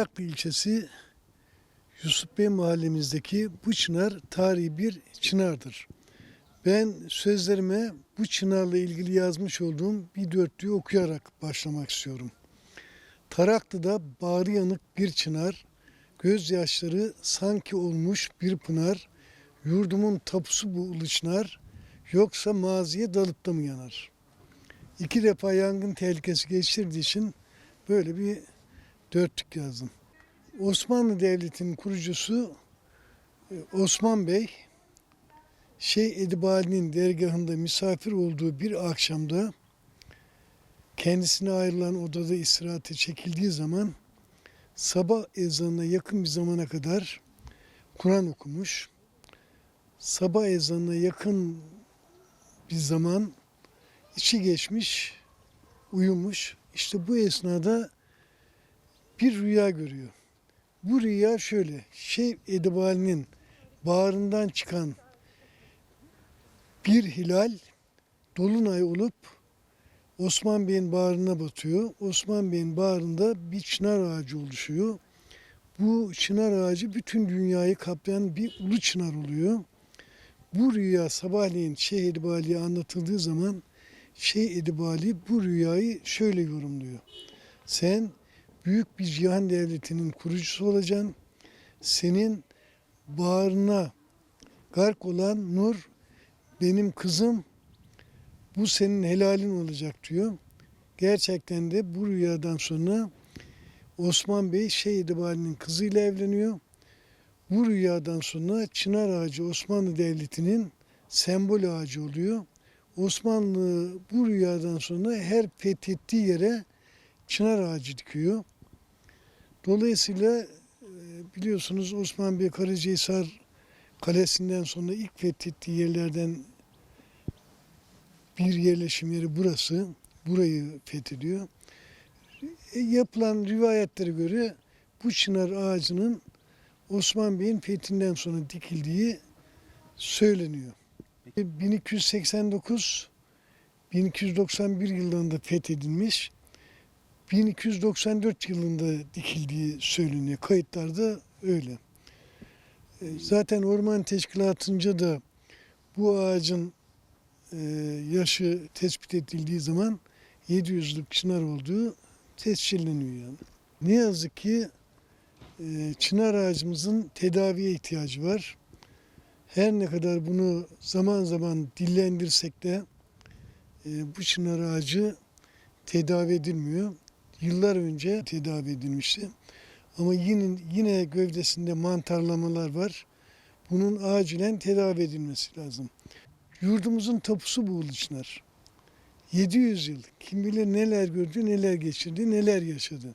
Aklı ilçesi Yusuf Bey mahallemizdeki bu çınar tarihi bir çınardır. Ben sözlerime bu çınarla ilgili yazmış olduğum bir dörtlüğü okuyarak başlamak istiyorum. Taraklı'da bağrı yanık bir çınar, gözyaşları sanki olmuş bir pınar, yurdumun tapusu bu ulu çınar, yoksa maziye dalıp da mı yanar? İki defa yangın tehlikesi geçirdiği için böyle bir dörtlük yazdım. Osmanlı Devleti'nin kurucusu e, Osman Bey, Şeyh Edibali'nin dergahında misafir olduğu bir akşamda kendisine ayrılan odada istirahate çekildiği zaman sabah ezanına yakın bir zamana kadar Kur'an okumuş. Sabah ezanına yakın bir zaman içi geçmiş, uyumuş. İşte bu esnada bir rüya görüyor. Bu rüya şöyle, Şeyh Edibali'nin bağrından çıkan bir hilal dolunay olup Osman Bey'in bağrına batıyor. Osman Bey'in bağrında bir çınar ağacı oluşuyor. Bu çınar ağacı bütün dünyayı kaplayan bir ulu çınar oluyor. Bu rüya sabahleyin Şeyh Edibali'ye anlatıldığı zaman Şeyh Edibali bu rüyayı şöyle yorumluyor. Sen büyük bir cihan devletinin kurucusu olacaksın. Senin bağrına gark olan nur benim kızım bu senin helalin olacak diyor. Gerçekten de bu rüyadan sonra Osman Bey Şeyh Edibali'nin kızıyla evleniyor. Bu rüyadan sonra Çınar Ağacı Osmanlı Devleti'nin sembol ağacı oluyor. Osmanlı bu rüyadan sonra her fethettiği yere çınar ağacı dikiyor. Dolayısıyla e, biliyorsunuz Osman Bey Karacahisar Kalesi'nden sonra ilk fethettiği yerlerden bir yerleşim yeri burası. Burayı fethediyor. E, yapılan rivayetlere göre bu çınar ağacının Osman Bey'in fethinden sonra dikildiği söyleniyor. E, 1289 1291 yıllarında fethedilmiş. 1294 yılında dikildiği söyleniyor. Kayıtlarda öyle. E, Zaten orman teşkilatınca da bu ağacın e, yaşı tespit edildiği zaman 700'lük çınar olduğu tescilleniyor yani. Ne yazık ki e, çınar ağacımızın tedaviye ihtiyacı var. Her ne kadar bunu zaman zaman dillendirsek de bu çınar ağacı tedavi edilmiyor. Yıllar önce tedavi edilmişti. Ama yine, yine gövdesinde mantarlamalar var. Bunun acilen tedavi edilmesi lazım. Yurdumuzun tapusu bu Ulu Çınar. 700 yıl. Kim bilir neler gördü, neler geçirdi, neler yaşadı.